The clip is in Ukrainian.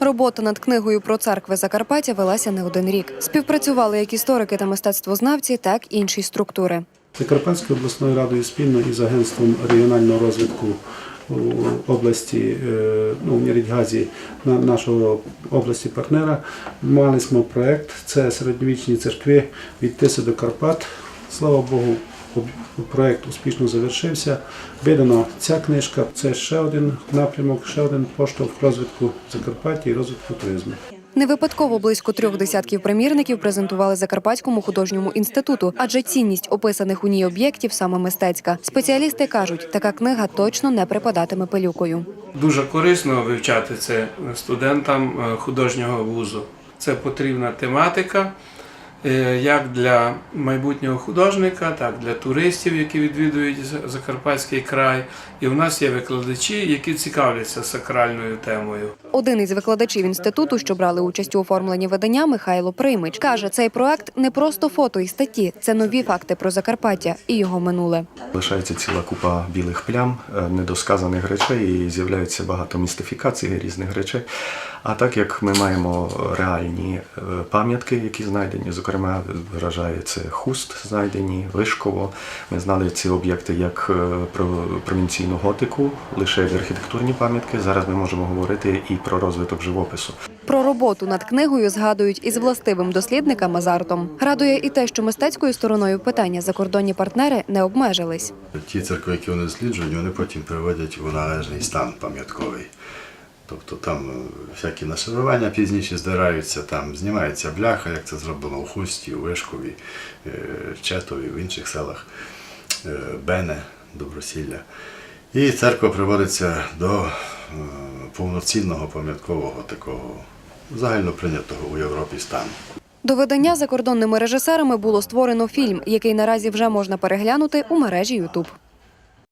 Робота над книгою про церкви Закарпаття велася не один рік. Співпрацювали як історики та мистецтвознавці, так і інші структури. Закарпатською обласною радою спільно із агентством регіонального розвитку області е, ну, в на нашого області партнера мали ми проект. Це середньовічні церкви від Тиси до Карпат. Слава Богу, проект успішно завершився. Видано ця книжка. Це ще один напрямок, ще один поштовх розвитку Закарпаття і розвитку туризму. Не випадково близько трьох десятків примірників презентували Закарпатському художньому інституту, адже цінність описаних у ній об'єктів саме мистецька. Спеціалісти кажуть, така книга точно не припадатиме пилюкою. Дуже корисно вивчати це студентам е, художнього вузу. Це потрібна тематика як для майбутнього художника, так і для туристів, які відвідують Закарпатський край. І в нас є викладачі, які цікавляться сакральною темою. Один із викладачів інституту, що брали участь у оформленні видання, Михайло Приймич, каже, цей проект не просто фото і статті, це нові факти про Закарпаття і його минуле. Лишається ціла купа білих плям, е, недосказаних речей, і з'являється багато містифікацій різних речей. А так як ми маємо реальні е, пам'ятки, які знайдені, зокрема, вражає це хуст знайдені, вишково. Ми знали ці об'єкти як е, про провінційну готику, лише як архітектурні пам'ятки. Зараз ми можемо говорити і про розвиток живопису. Про роботу над книгою згадують із властивим дослідникам азартом. Радує і те, що мистецькою стороною питання закордонні партнери не обмежились. Ті церкви, які вони досліджують, вони потім приводять у належний стан пам'ятковий. Тобто там е, всякі нашивання пізніше здираються, там знімається бляха, як це зроблено у Хусті, у Вишкові, е, Четові, в інших селах, е, Бене, Добросілля. І церква приводиться до повноцінного пам'яткового такого загальноприйнятого у Європі стану. До видання закордонними режисерами було створено фільм, який наразі вже можна переглянути у мережі Ютуб.